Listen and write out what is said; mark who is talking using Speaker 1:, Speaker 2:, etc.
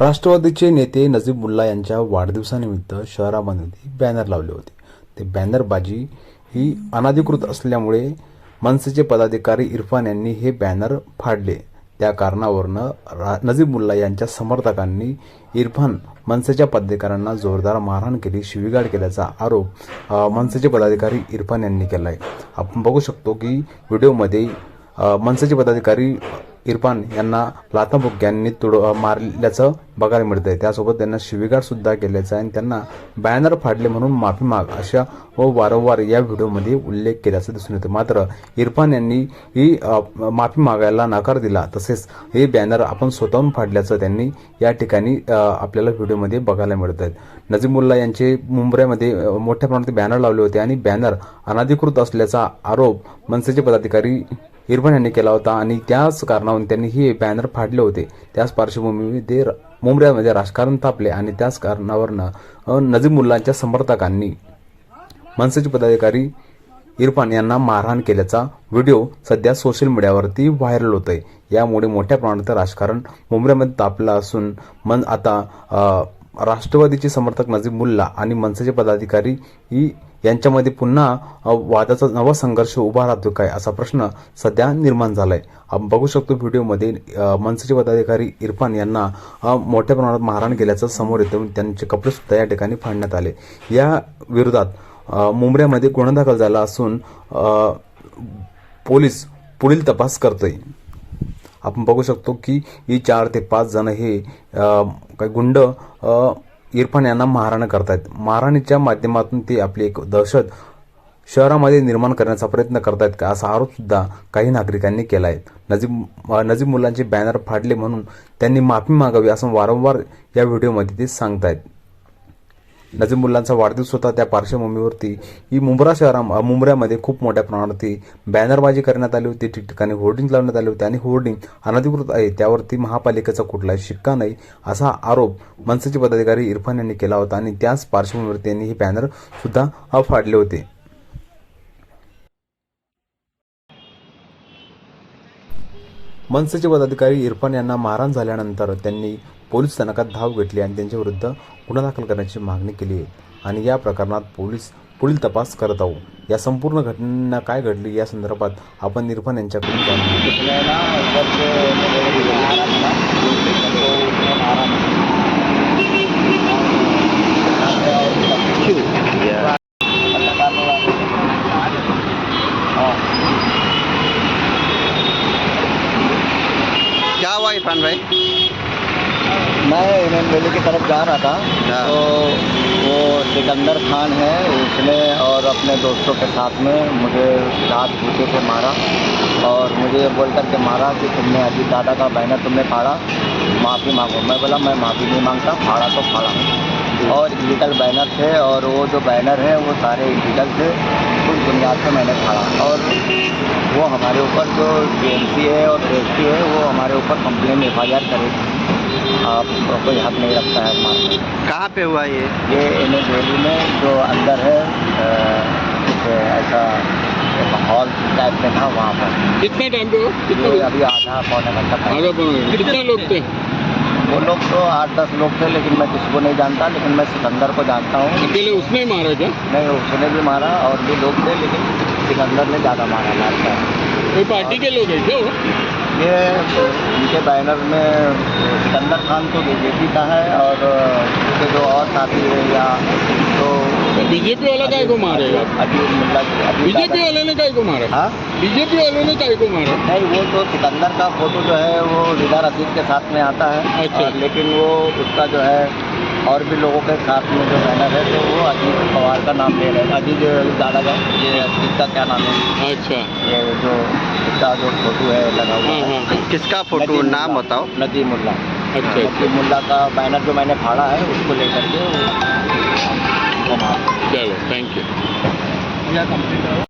Speaker 1: राष्ट्रवादीचे नेते नजीब मुल्ला यांच्या वाढदिवसानिमित्त शहरामध्ये बॅनर लावले होते. ते बॅनरबाजी ही अनाधिकृत असल्यामुळे मनसेचे पदाधिकारी इरफान यांनी हे बॅनर फाडले. त्या कारणावरनं रा नजीब मुल्ला यांच्या समर्थकांनी इरफान मनसेच्या पदाधिकाऱ्यांना जोरदार मारहाण केली शिवीगाळ केल्याचा आरोप मनसेचे पदाधिकारी इरफान यांनी केला आहे आपण बघू शकतो की व्हिडिओमध्ये मनसेचे पदाधिकारी इरफान यांना लाथाबुक्क्यांनी तुड मारल्याचं बघायला मिळतंय. त्यासोबत त्यांना शिवीगाळ सुद्धा केल्याचा आहे आणि त्यांना बॅनर फाडले म्हणून माफी माग अशा व वारंवार या व्हिडिओमध्ये उल्लेख केल्याचं दिसून येतं. मात्र इरफान यांनी ही माफी मागायला नकार दिला. तसेच हे बॅनर आपण स्वतःहून फाडल्याचं त्यांनी या ठिकाणी आपल्याला व्हिडिओमध्ये बघायला मिळत आहेत नजीमुल्ला यांचे मुंबईमध्ये मोठ्या प्रमाणात बॅनर लावले होते आणि बॅनर अनाधिकृत असल्याचा आरोप मनसेचे पदाधिकारी इरफान यांनी केला होता आणि त्याच कारणावरून त्यांनी हे बॅनर फाडले होते. त्याच पार्श्वभूमीमध्ये मुंबऱ्यामध्ये राजकारण तापले आणि त्याच कारणावरनं अ, नजीब मुल्लांच्या समर्थकांनी मनसेचे पदाधिकारी इरफान यांना मारहाण केल्याचा व्हिडिओ सध्या सोशल मीडियावरती व्हायरल होत आहे यामुळे मोठ्या प्रमाणात राजकारण मुंबईमध्ये तापलं असून मन आता राष्ट्रवादीचे समर्थक नजीब मुल्ला आणि मनसेचे पदाधिकारी ही यांच्यामध्ये पुन्हा वादाचा नवा संघर्ष उभा राहतो काय असा प्रश्न सध्या निर्माण झालाय. आपण बघू शकतो व्हिडिओमध्ये मनसेचे पदाधिकारी इरफान यांना मोठ्या प्रमाणात मारहाण केल्याचं समोर येतं त्यांचे कपडे सुद्धा या ठिकाणी फाडण्यात आले. या विरोधात मुंबऱ्यामध्ये मुंबईमध्ये गुन्हा दाखल झाला असून पोलीस पुढील तपास करतोय. आपण बघू शकतो की ही चार ते पाच जण हे काही गुंड इरफान यांना मारहाण करतायत. मारहाणीच्या माध्यमातून ते आपली एक दहशत शहरामध्ये निर्माण करण्याचा प्रयत्न करतायत का? असा आरोप सुद्धा काही नागरिकांनी केला आहे नजीब नजीब मुलांचे बॅनर फाडले म्हणून त्यांनी माफी मागावी असं वारंवार या व्हिडिओमध्ये ते सांगतायत. नजीब मुल्लांचा वाढदिवस होता. त्या पार्श्वभूमीवरती ही मुंब्रा शहरा मुंबऱ्यामध्ये खूप मोठ्या प्रमाणावरती बॅनरबाजी करण्यात आली होती. ठिकठिकाणी होर्डिंग लावण्यात आले होते आणि होर्डिंग अनधिकृत आहे. त्यावरती महापालिकेचा कुठलाही शिक्का नाही असा आरोप मनसेचे पदाधिकारी इरफान यांनी केला होता आणि त्याच पार्श्वभूमीवरती त्यांनी हे बॅनर सुद्धा फाडले होते. मनसेचे पदाधिकारी इरफान यांना मारहाण झाल्यानंतर त्यांनी पोलीस स्थानकात धाव घेतली आणि त्यांच्याविरुद्ध गुन्हा दाखल करण्याची मागणी केली आहे. आणि या प्रकरणात पोलीस पुढील तपास करत आहोत. या संपूर्ण घटना काय घडली या संदर्भात आपण निर्भन यांच्याकडून जाणून
Speaker 2: क्या हुआ इरफान भाई?
Speaker 3: मैं इन्हें मेले की तरफ़ जा रहा था।
Speaker 2: हाँ।
Speaker 3: तो वो सिकंदर खान है उसने और अपने दोस्तों के साथ में मुझे रात भूखे से मारा और मुझे ये बोल करके मारा कि तुमने अजीत दादा का बैनर तुमने फाड़ा माफ़ी मांगो। मैं बोला मैं माफ़ी नहीं माँगता फाड़ा तो फाड़ा। और इलीगल बैनर थे और वो जो बैनर है वो सारे इलीगल थे। उस बुनियाद पर मैंने फाड़ा और वो हमारे ऊपर जो डी है और एस है वो हमारे ऊपर कंप्लेन एफ़ आई आर करेगी आप कोई हक नहीं रखता है मारने
Speaker 2: कहाँ पे हुआ ये?
Speaker 3: ये एन एस वैली में जो अंदर है कुछ ऐसा एक हॉल टाइप में था वहाँ पर।
Speaker 4: कितने टाइम पे हो
Speaker 3: अभी आधा पौने घंटा।
Speaker 4: कितने लोग थे?
Speaker 3: वो लोग तो आठ दस लोग थे लेकिन मैं किसी को नहीं जानता लेकिन मैं सिकंदर को जानता हूँ।
Speaker 4: अकेले उसने ही मारा क्या?
Speaker 3: नहीं उसने भी मारा और भी लोग थे लेकिन सिकंदर ने ज़्यादा मारा मारता है
Speaker 4: कोई पार्टी के लोग हैं क्या
Speaker 3: ये उनके बैनर में सिकंदर खान तो बीजेपी का है और उनके जो और साथी है या तो
Speaker 4: बीजेपी वाला काय को मारेगा बीजेपी वाले ने काय को मारा?
Speaker 3: हाँ?
Speaker 4: बीजेपी वाले ने काय को मारा?
Speaker 3: नहीं वो तो सिकंदर का फ़ोटो जो है वो रिदा रशीद के साथ में आता है।
Speaker 4: अच्छा।
Speaker 3: लेकिन वो उसका जो है और भी लोगों के साथ में जो बैनर है तो वो अजीत पवार का नाम ले रहे हैं। अजीत दादा का ये अजीत का क्या नाम है?
Speaker 4: अच्छा।
Speaker 3: ये जो इसका जो फ़ोटो है लगा हुआ
Speaker 4: हाँ
Speaker 3: है।
Speaker 4: हाँ
Speaker 2: किसका फ़ोटो? नाम बताओ।
Speaker 3: नदीम मुल्ला।
Speaker 4: अच्छा अच्छा।
Speaker 3: नदीम मुल्ला का बैनर जो मैंने फाड़ा है उसको लेकर के वो वो मारा।